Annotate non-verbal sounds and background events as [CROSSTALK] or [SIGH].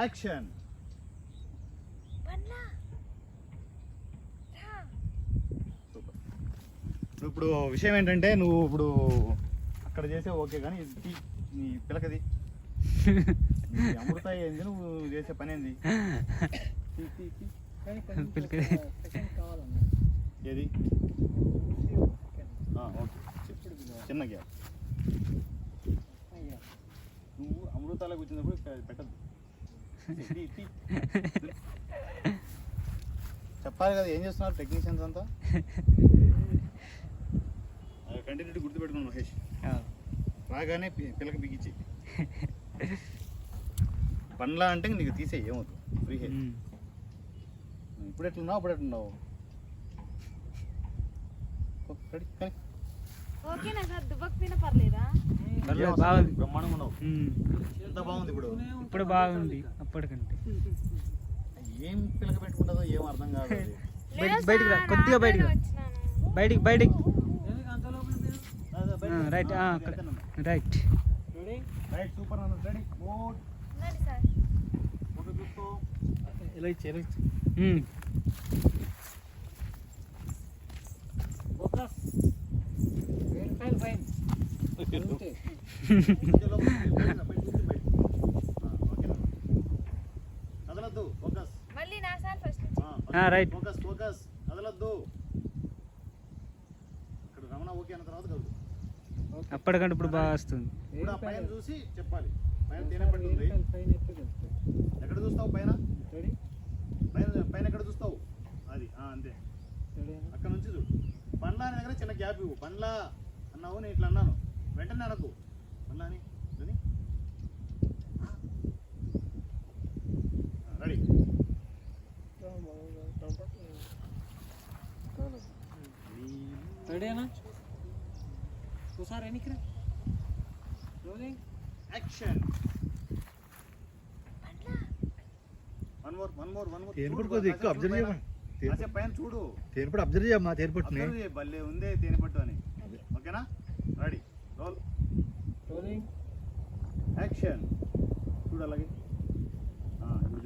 Action ఇప్పుడు విషయం ఏంటంటే నువ్వు ఇప్పుడు అక్కడ చేసే ఓకే కానీ ఇది నీ పిలకది. నీ అమృత ఏంది? నువ్వు చేసే పని ఏంది? [LAUGHS] ఏది? ఆ, ఓకే. చెప్పు. చిన్న గ్యాప్. నువ్వు అమృతాలకు వచ్చినప్పుడు పెట్టద్దు. చెప్పాలి కదా ఏం చేస్తున్నారు టెక్నీషియన్స్ అంతా? కంటిన్యూటీ గుర్తుపెట్టుకున్నాను మహేష్. రాగానే పిల్లకి బిగించి. పండ్ల అంటే నీకు తీసేయి ఏమవుతుంది ఫ్రీ హెయిర్ ఇప్పుడు ఎట్లున్నావు? అప్పుడు ఎట్లున్నావు? ఓ, రెడీ, కానీ. ఓకేనా సార్ దుబ్బకపోయినా పర్లేదా? బాగుంది. బ్రహ్మాండంగా ఉన్నావు. ఎంత బాగుంది ఇప్పుడు? ఇప్పుడు బాగుంది అప్పటికంటే. ఏం పిల్లక పెట్టుకుంటుందో ఏం అర్థం కాదు. బయటికి- రా, కొద్దిగా బయటికి రా. బయటికి బయటికి. రైట్ అక్కడ. రైట్. రైట్ సూపర్ అన్న రెడీ? మోడ్ ఫోటో చూస్తూ ఇలా ఇచ్చి ఇలా ఫోకస్ మళ్ళీ నా సార్ ఫస్ట్ నుంచి ఆ, రైట్. ఫోకస్ ఫోకస్ కదలొద్దు ఇక్కడ రమణ ఓకే అన్న తర్వాత కదులు అప్పటికంటే ఇప్పుడు బాగా వస్తుంది. ఇప్పుడు ఆ పైన? చూసి చెప్పాలి పైన తేనె పట్టు ఉంది ఎక్కడ చూస్తావు పైన? పైన పైన ఎక్కడ చూస్తావు? అది ఆ, అంతే. అక్కడ నుంచి చూడు. పండ్ల అనే దగ్గర చిన్న గ్యాప్ ఇవ్వు. పండ్ల అన్నావు నేను ఇట్లా అన్నాను. వెంటనే అనకు. పండ్ల అని అని రెడీ. రెడీనా ఒకసారి వెనక్కి rolling action one more one more one more తేనెపట్టు కొద్దిగా ఎక్కువ అబ్జర్వ్ చేయమని. కాసేపు పైన చూడు. తేనెపట్టు అబ్జర్వ్ చేయమ్మా తేనెపట్టుని అబ్జర్వ్ చేయి, భలే ఉందే తేనెపట్టు అని. ఓకేనా? రెడీ రోల్ রেডি অ্যাকশন চূড়া লাগে হ্যাঁ এগুলো